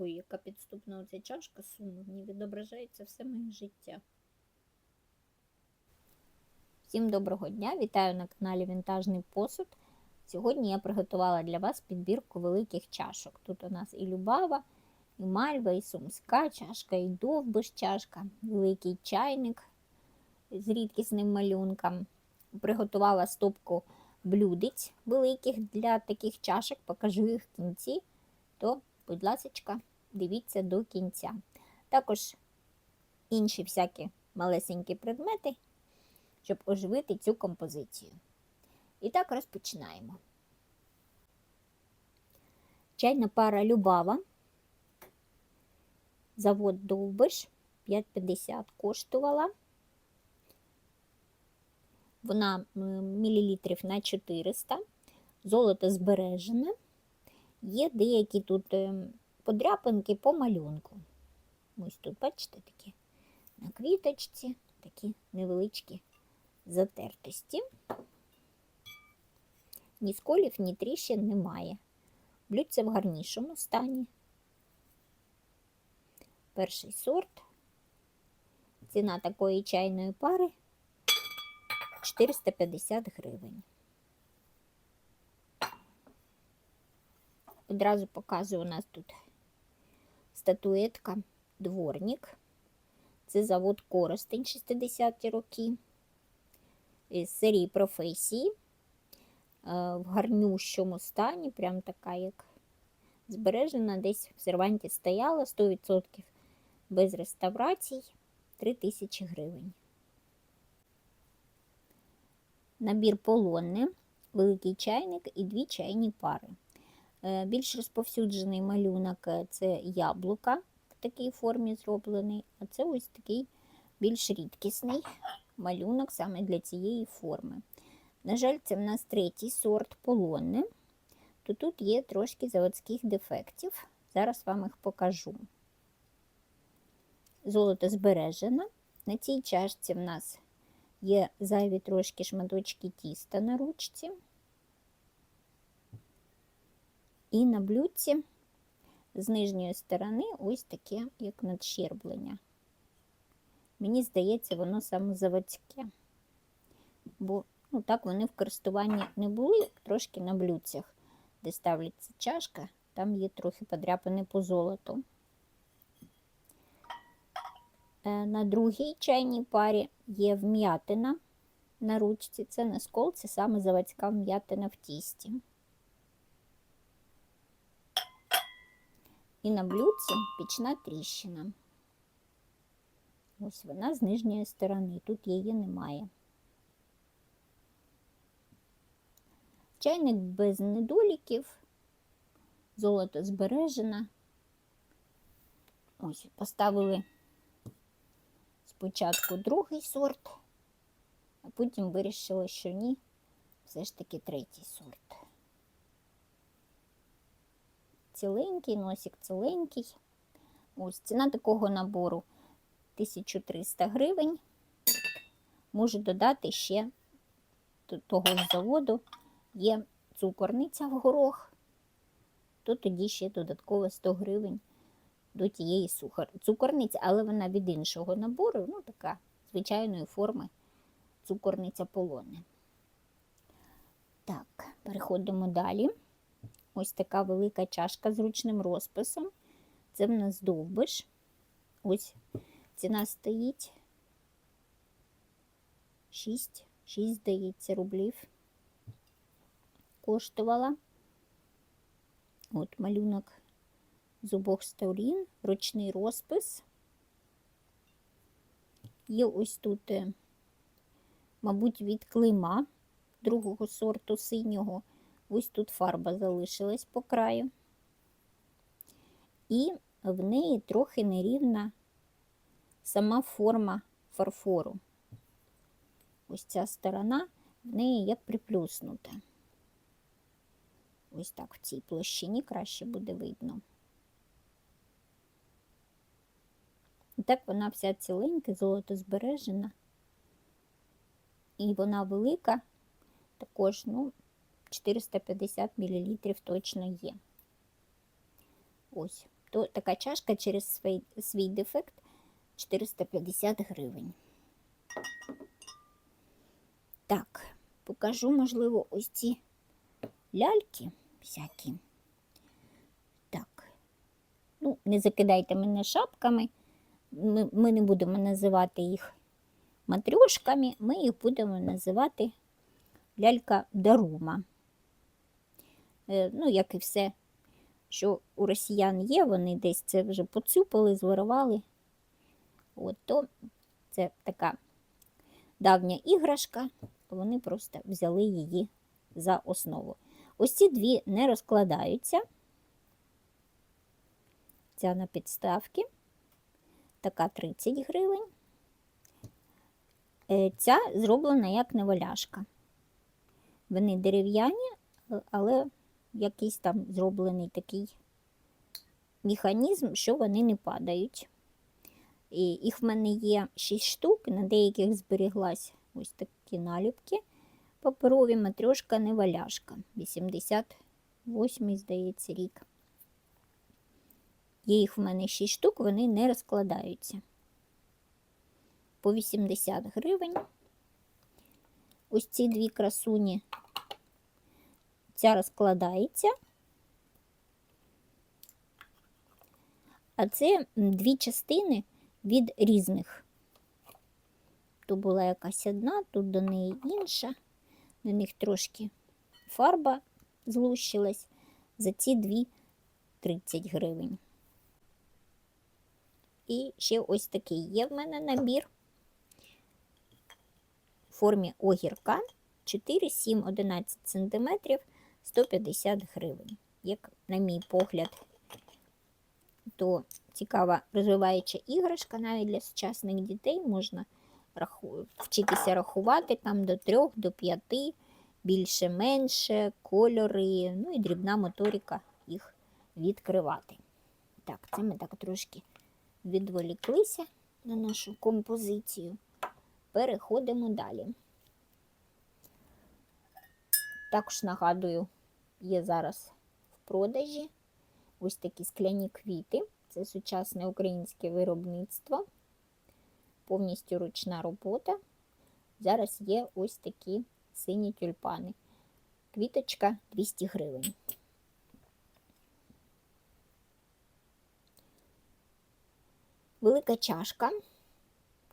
Ой, яка підступна оця чашка суму, в ній відображається все моє життя. Всім доброго дня! Вітаю на каналі Вінтажний посуд. Сьогодні я приготувала для вас підбірку великих чашок. Тут у нас і Любава, і Мальва, і Сумська чашка, і довбиш чашка, великий чайник з рідкісним малюнком. Приготувала стопку блюдець великих для таких чашок, покажу їх в кінці. То, будь ласка, дивіться до кінця. Також інші всякі малесенькі предмети, щоб оживити цю композицію. І так розпочинаємо. Чайна пара Любава. Завод Довбиш 5,50 коштувала. Вона мілілітрів на 400, золото збережене. Є деякі тут подряпинки по малюнку. Ось тут, бачите, такі на квіточці, такі невеличкі затертості. Ні сколів, ні тріщин немає. Блюдце в гарнішому стані. Перший сорт. Ціна такої чайної пари 450 гривень. Одразу показую у нас тут статуетка дворник. Це завод Коростень 60-ті роки. З серії професії. В гарнющому стані, прям така, як збережена, десь в серванті стояла 100% без реставрацій 3000 гривень. Набір полонне, великий чайник і дві чайні пари. Більш розповсюджений малюнок це яблука в такій формі зроблений, а це ось такий більш рідкісний малюнок саме для цієї форми. На жаль, це в нас третій сорт полонне, то тут є трошки заводських дефектів. Зараз вам їх покажу. Золото збережено. На цій чашці в нас є зайві трошки шматочки тіста на ручці. І на блюдці з нижньої сторони ось таке, як надщерблення. Мені здається, воно саме заводське. Бо ну, так вони в користуванні не були, трошки на блюдцях, де ставиться чашка, там є трохи подряпини по золоту. Е, на другій чайній парі є вм'ятина на ручці. Це не скол, це саме заводська вм'ятина в тісті. І на блюдці пічна тріщина. Ось вона з нижньої сторони, тут її немає. Чайник без недоліків, золото збережено. Ось, поставили спочатку другий сорт, а потім вирішили, що ні, все ж таки третій сорт. Ціленький, носик ціленький. Ось ціна такого набору 1300 гривень. Можу додати ще того ж заводу є цукорниця в горох, то тоді ще додатково 100 гривень до тієї цукорниці, але вона від іншого набору, ну така звичайної форми цукорниця полоне. Так, переходимо далі. Ось така велика чашка з ручним розписом. Це в нас довбиш. Ось ціна стоїть 6, 6, здається, рублів. Коштувала. От малюнок з обох сторін, ручний розпис. Є ось тут, е, мабуть, від клима другого сорту синього. Ось тут фарба залишилась по краю. І в неї трохи нерівна сама форма фарфору. Ось ця сторона в неї як приплюснута. Ось так в цій площині краще буде видно. І так вона вся ціленька, золото збережена. І вона велика, також, ну, 450 мл точно є. Ось то така чашка через свій, свій дефект 450 гривень. Так, покажу, можливо, ось ці ляльки всякі. Так, ну, не закидайте мене шапками. Ми, ми не будемо називати їх матрьошками, ми їх будемо називати лялька Дарума. Е, ну, як і все, що у росіян є, вони десь це вже поцюпали, зворували. От, то це така давня іграшка, вони просто взяли її за основу. Ось ці дві не розкладаються. Ця на підставки, така 30 гривень. Е, Ця зроблена як неваляшка. Вони дерев'яні, але якийсь там зроблений такий механізм, що вони не падають. І їх в мене є 6 штук, на деяких зберіглась ось такі наліпки. Паперові матрьошка неваляшка. 88, здається, рік. Є їх в мене 6 штук, вони не розкладаються. По 80 гривень. Ось ці дві красуні. Ця розкладається. А це дві частини від різних. Тут була якась одна, тут до неї інша. На них трошки фарба злущилась. За ці дві 30 гривень. І ще ось такий є в мене набір в формі огірка 4, 7, 11 см 150 гривень. Як, на мій погляд, то цікава розвиваюча іграшка навіть для сучасних дітей можна раху... вчитися рахувати там до 3, до 5, більше-менше, кольори, ну і дрібна моторика їх відкривати. Так, це ми так трошки відволіклися на нашу композицію. Переходимо далі. Також нагадую, є зараз в продажі ось такі скляні квіти. Це сучасне українське виробництво, повністю ручна робота. Зараз є ось такі сині тюльпани. Квіточка 200 гривень. Велика чашка,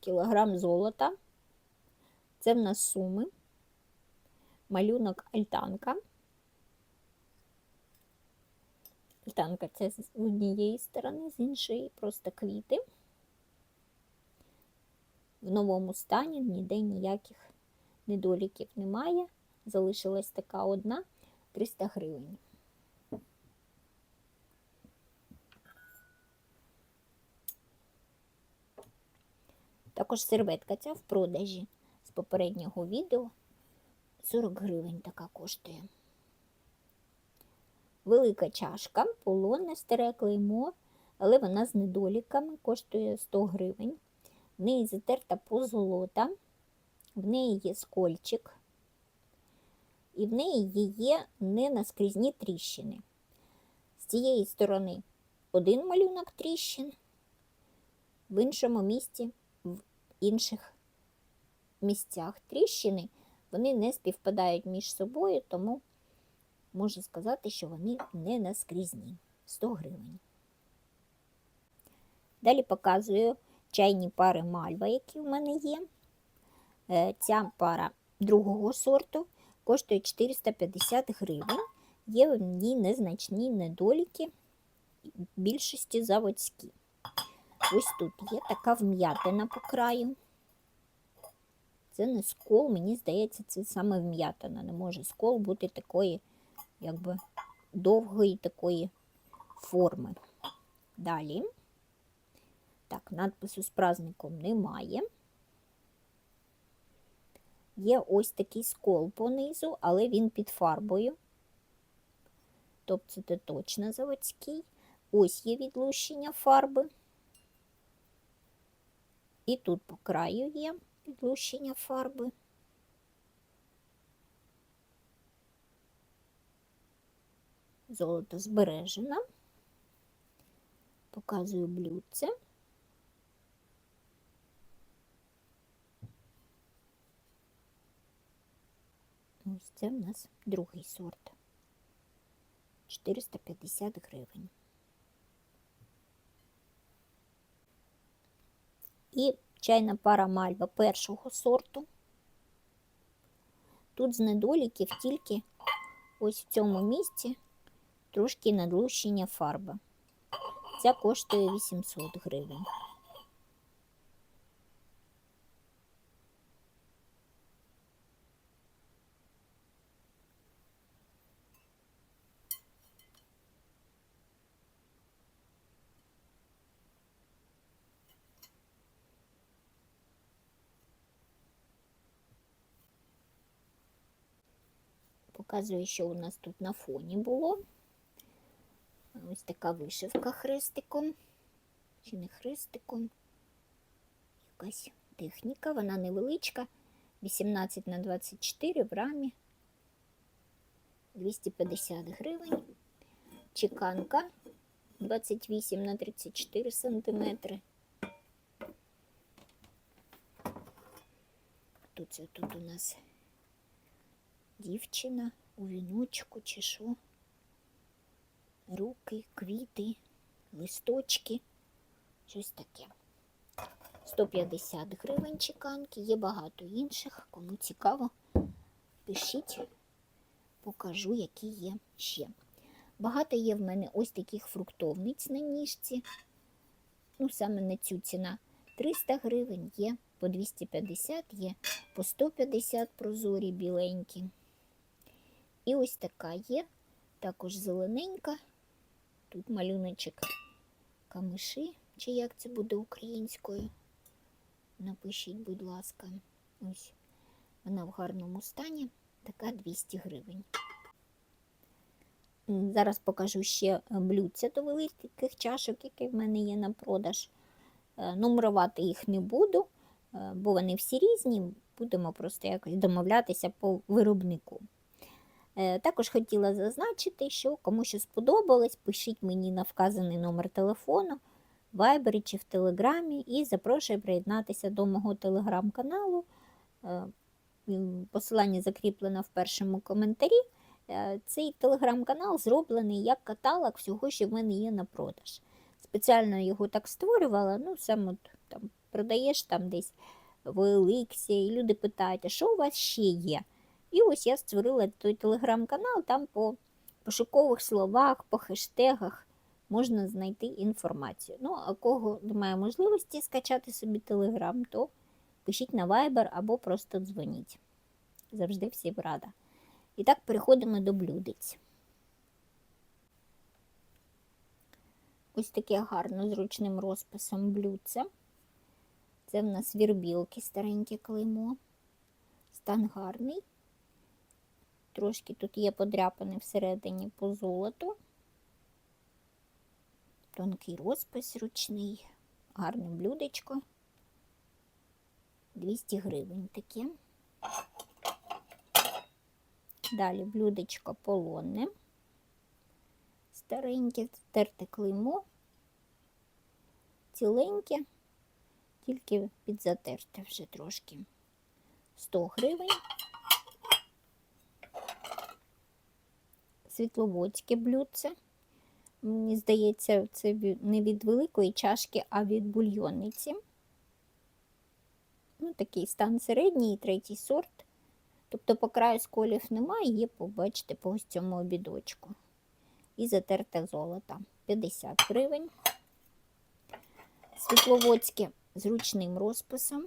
кілограм золота. Це в нас суми, малюнок альтанка. Альтанка це з однієї сторони, з іншої просто квіти. В новому стані ніде ніяких недоліків немає. Залишилась така одна 300 гривень. Також серветка ця в продажі з попереднього відео 40 гривень така коштує. Велика чашка, полонне старе клеймо, але вона з недоліками, коштує 100 гривень. В неї затерта позолота, в неї є скольчик, і в неї є ненаскрізні тріщини. З цієї сторони один малюнок тріщин, в іншому місці, в інших місцях тріщини, вони не співпадають між собою, тому можу сказати, що вони не наскрізні 100 гривень. Далі показую чайні пари мальва, які в мене є. Е, ця пара другого сорту коштує 450 гривень. Є в ній незначні недоліки, більшості заводські. Ось тут є така вм'ятина по краю. Це не скол, мені здається, це саме вм'ятина. Не може скол бути такої, якби довгої такої форми. Далі. Так, надпису з праздником немає. Є ось такий скол понизу, але він під фарбою. Тобто це точно заводський. Ось є відлущення фарби. І тут по краю є підлущення фарби. Золото збережено. Показую блюдце. Ось це в нас другий сорт. 450 гривень. І чайна пара мальва першого сорту. Тут з недоліків тільки ось в цьому місці трошки надлущення фарби. Ця коштує 800 гривень. Показую, що у нас тут на фоні було. Ось така вишивка хрестиком. Чи не хрестиком? Якась техніка, вона невеличка. 18 на 24 в рамі. 250 гривень. Чеканка 28 на 34 сантиметри. Хто це тут у нас? Дівчина у віночку чи що? Руки, квіти, листочки, щось таке. 150 гривень чеканки, є багато інших. Кому цікаво, пишіть, покажу, які є ще. Багато є в мене ось таких фруктовниць на ніжці. Ну, саме на цю ціна 300 гривень є, по 250 є, по 150 прозорі біленькі. І ось така є, також зелененька. Тут малюночок камиші, чи як це буде українською. Напишіть, будь ласка, ось вона в гарному стані, така 200 гривень. Зараз покажу ще блюдця до великих чашок, які в мене є на продаж. Е, Нумерувати їх не буду, е, бо вони всі різні. Будемо просто якось домовлятися по виробнику. Е, Також хотіла зазначити, що кому що сподобалось, пишіть мені на вказаний номер телефону, в Вайбері чи в Телеграмі, і запрошую приєднатися до мого телеграм-каналу. Е, Посилання закріплено в першому коментарі. Е, Цей телеграм-канал зроблений як каталог всього, що в мене є на продаж. Спеціально його так створювала, ну сам от там продаєш там десь в Еликсі, і люди питають, а що у вас ще є? І ось я створила той телеграм-канал, там по пошукових словах, по хештегах можна знайти інформацію. Ну, а кого немає можливості скачати собі телеграм, то пишіть на Viber або просто дзвоніть. Завжди всім рада. І так переходимо до блюдець. Ось таке гарно зручним розписом блюдце. Це в нас вірбілки, стареньке клеймо. Стан гарний. Трошки тут є подряпини всередині по золоту. Тонкий розпис ручний, гарне блюдечко. 200 гривень таке. Далі блюдечко полонне. Стареньке, терте клеймо, ціленьке, тільки підзатерте вже трошки. 100 гривень. Світловодське блюдце. Мені здається, це не від великої чашки, а від бульйонниці. Ну, такий стан середній, третій сорт. Тобто по краю сколів немає, є, побачите, по ось цьому обідочку. І затерте золото. 50 гривень. Світловодське з ручним розписом.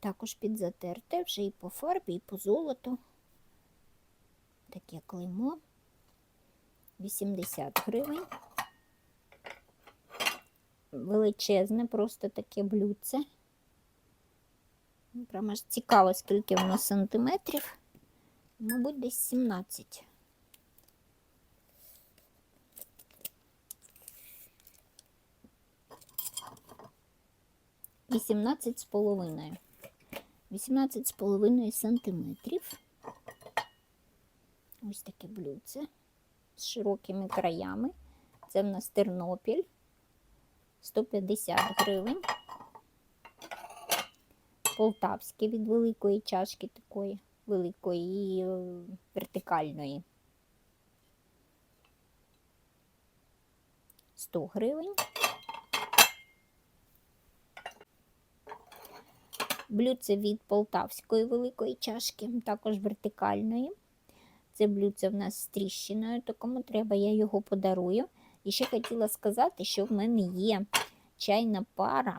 Також підзатерте вже і по фарбі, і по золоту. Таке клеймо. 80 гривень. Величезне, просто таке блюдце. Прямо ж цікаво, скільки воно сантиметрів. Мабуть, десь 17. Вісімнадцять з половиною. Вісімнадцять з половиною сантиметрів. Ось таке блюдце з широкими краями. Це в нас Тернопіль 150 гривень. Полтавське від великої чашки такої великої і е, вертикальної. 100 гривень. Блюдце від полтавської великої чашки, також вертикальної. Це блюдце в нас з тріщиною, то кому треба, я його подарую. І ще хотіла сказати, що в мене є чайна пара.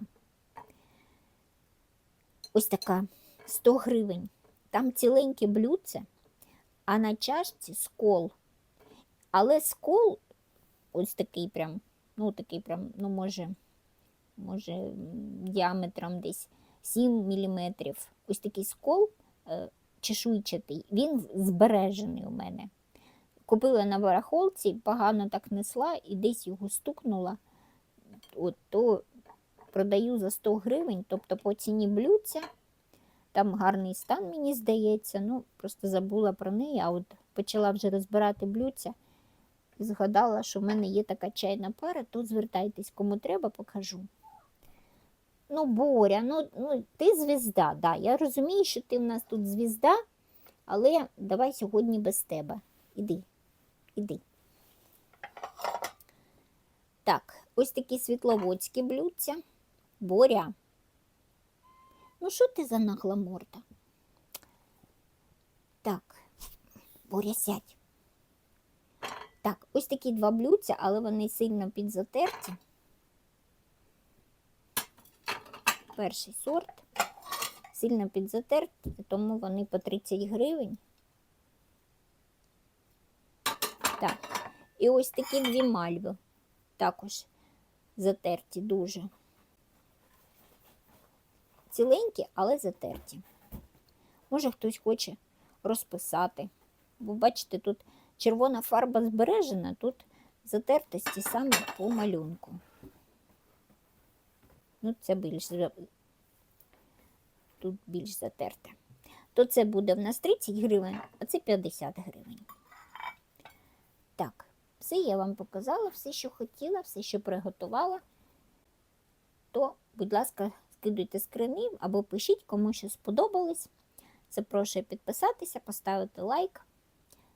Ось така 100 гривень. Там ціленьке блюдце, а на чашці скол. Але скол ось такий прям, ну такий прям, ну може, може, діаметром десь 7 мм. Ось такий скол е, чешуйчатий, він збережений у мене. Купила на барахолці, погано так несла і десь його стукнула. От, то продаю за 100 гривень, тобто по ціні блюдця. Там гарний стан, мені здається. Ну, просто забула про неї, а от почала вже розбирати блюдця згадала, що в мене є така чайна пара, тут звертайтесь, кому треба, покажу. Ну, Боря, ну, ну ти звізда, да. Я розумію, що ти в нас тут звізда, але давай сьогодні без тебе. Іди, іди. Так, ось такі світловодські блюдця. Боря. Ну, що ти за нагла морда? Так, Боря, сядь. Так, ось такі два блюдця, але вони сильно підзатерті. Перший сорт. Сильно підзатерті, тому вони по 30 гривень. Так, і ось такі дві мальви. Також затерті дуже. Ціленькі, але затерті. Може, хтось хоче розписати. Бо бачите, тут червона фарба збережена, тут затертості саме по малюнку. Ну, це більш тут більш затерте. То це буде в нас 30 гривень, а це 50 гривень. Так, все я вам показала, все, що хотіла, все, що приготувала. То, будь ласка, скидуйте скрини або пишіть, кому що сподобалось. Запрошую підписатися, поставити лайк.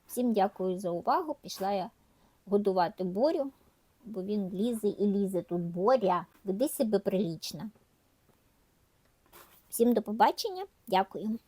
Всім дякую за увагу. Пішла я годувати борю, бо він лізе і лізе тут боря. Веди себе прилічно. Всім до побачення. Дякую.